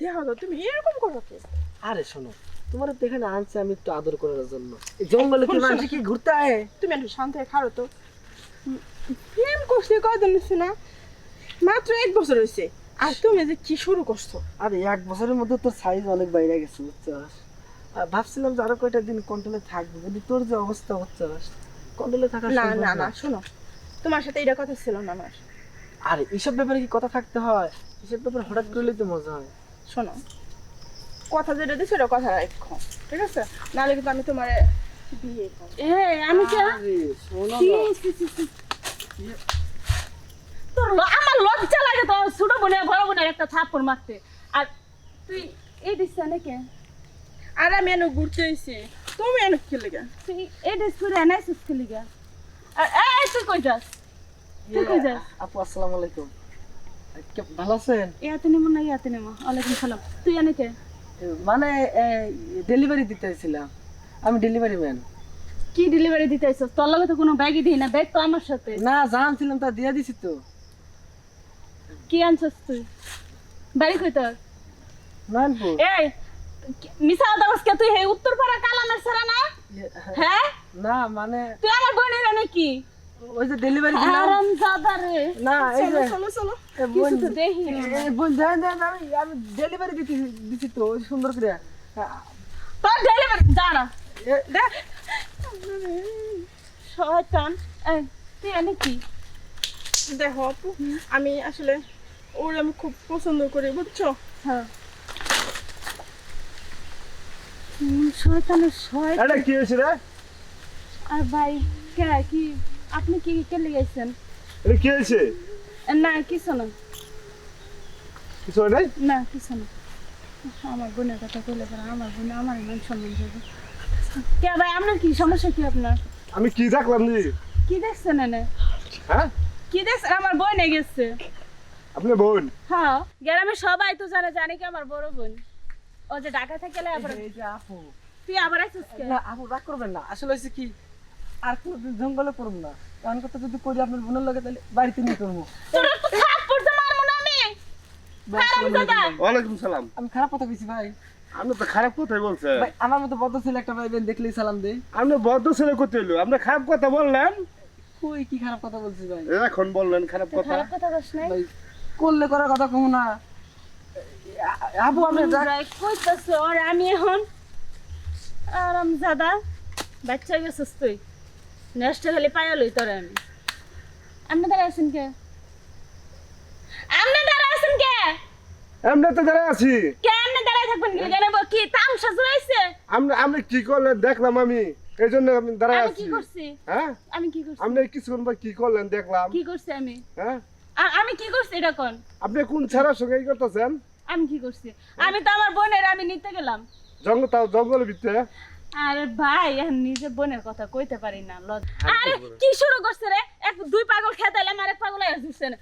দেখো তো তুমি এরকম করো কি আরে শোনো তোমার তো এখানে আনছে আমি একটু আদর করার জন্য। এই জঙ্গলে কি মানুষ কি ঘুরতে আয় তুমি একটু শান্ত তো। প্রেম করতে কয়দিন হচ্ছে না? মাত্র এক বছর হয়েছে আর তুমি যে কি শুরু করছ? আরে এক বছরের মধ্যে তোর সাইজ অনেক বাইরে গেছে বুঝছস? আর ভাবছিলাম যে আরও কয়টা দিন কন্ট্রোলে থাকব কিন্তু তোর যে অবস্থা বুঝছস? কন্ট্রোলে থাকা না না না। শোনো তোমার সাথে এটা কথা ছিল না আমার। আরে এইসব ব্যাপারে কি কথা থাকতে হয়? এসব ব্যাপারে হঠাৎ করলে তো মজা হয়। শোনো। কথা যেটা দিছো ওটা কথা রাখো ঠিক আছে? নাহলে কিন্তু আমি তোমার বিয়ে আমি কি? তোর ল- আমার লজ্জা লাগে তো ছোট বোনের বড় বোনের একটা থাপ্পড় মারতে। আর তুই এই দিস নাকি? আর আমি এনে ঘুরতে তুমি এনে কি লেগে? তুই এই দিস করে এনাইছিস কি লিগা? আর এই তুই কই যাস? তুই কই যাস? আপু আসসালামু আলাইকুম। ভালো আছেন? ইয়াতে নেমো না ইয়াতে নেমো। ওয়ালাইকুম সালাম। তুই এনে মানে ডেলিভারি দিতে চাইছিলাম আমি ডেলিভারি ম্যান কি ডেলিভারি দিতে আইছস? তোর লগে তো কোনো ব্যাগই দিই না ব্যাগ তো আমার সাথে। না জানছিলাম তা দিয়ে দিছি তো। কি আনছস তুই? বাড়ি কই তোর? নানপুর এই কে তুই? হে উত্তরপাড়া কালামের সারা না? হ্যাঁ? না মানে তুই আমার বোনের নাকি? ওই যে ডেলিভারি দিলাম। আরাম জাদা রে। না এই যে চলো চলো কিছু তো দেখি। বোন দেন দেন আমি আমি ডেলিভারি দিতে দিছি তো ওই সুন্দর করে। তোর ডেলিভারি দাঁড়া এ, দেখ। শয়তান। তুই এনে কি? দেখো আপু আমি আসলে ওর আমি খুব পছন্দ করি বুঝছ? হ্যাঁ। শয়তানের শয়তান। এটা কি হয়েছে রে? আর ভাই কে কি আপনি কি কে লেগেছেন এটা কি হয়েছে? না কিছু না। কিছু হয় নাই? না কিছু না। আমার বোনের কথা কইলে পরে আমার বোন আমার মান সম্মান যাবে কে ভাই আপনার কি সমস্যা কি আপনার? আমি কি দেখলাম নি? কি দেখছেন এনে? হ্যাঁ? কি দেখছেন আমার বোন গেছে আপনার বোন? হ্যাঁ গ্রামে সবাই তো জানে জানি কি আমার বড় বোন। ও যে ঢাকা থেকে এলে আবার এই যে আপু। তুই আবার আইছিস কে? না আপু রাগ করবেন না। আসলে হচ্ছে কি আর কোনোদিন জঙ্গলে করব না। কারণ কথা যদি করি আপনার বোনের লগে তাহলে বাড়িতে নিয়ে করব। ওয়ালাইকুম সালাম। আমি খারাপ কথা বলছি ভাই। আপনি তো খারাপ কথাই বলছেন। ভাই আমার মতো বদ্ধ ছেলে একটা ভাই বোন দেখলেই সালাম দেই আপনি বদ্ধ ছেলে করতে এলো আপনি খারাপ কথা বললেন। কই কি খারাপ কথা বলছি ভাই? এখন বললেন খারাপ কথা। খারাপ কথা নাই। করলে করার কথা কমু না। আপু আপনি যা- কইতাছ আর আমি এখন। আরাম জাদা বাচ্চা গেছিস তুই। নেক্সট খালি পায়া লই তোরে আমি। আপনি দাঁড়া আছেন কে? আপনি দাঁড়া আছেন কে? তো দাঁড়ায় আছি। দাঁড়ায় থাকবেন কি জানেন কি তামসা জুড়াইছে কি করলেন দেখলাম আমি। এই জন্য আমি দাঁড়ায় আমি কি করছি? হ্যাঁ? আমি কি করছি? আপনি কিছুক্ষণ পর কি করলেন দেখলাম। কি করছি আমি? হ্যাঁ? আমি কি করছি এটা কোন? আপনি কোন ছাড়ার সঙ্গে ই করতেছেন? আমি কি করছি? আমি তো আমার বোনের আমি নিতে গেলাম। জঙ্গল তাও জঙ্গলের ভিতরে? আরে ভাই নিজের বোনের কথা কইতে পারি না লজ আরে কি শুরু করছে রে? এক দুই পাগল খেতে এলাম আর এক পাগল দিচ্ছে না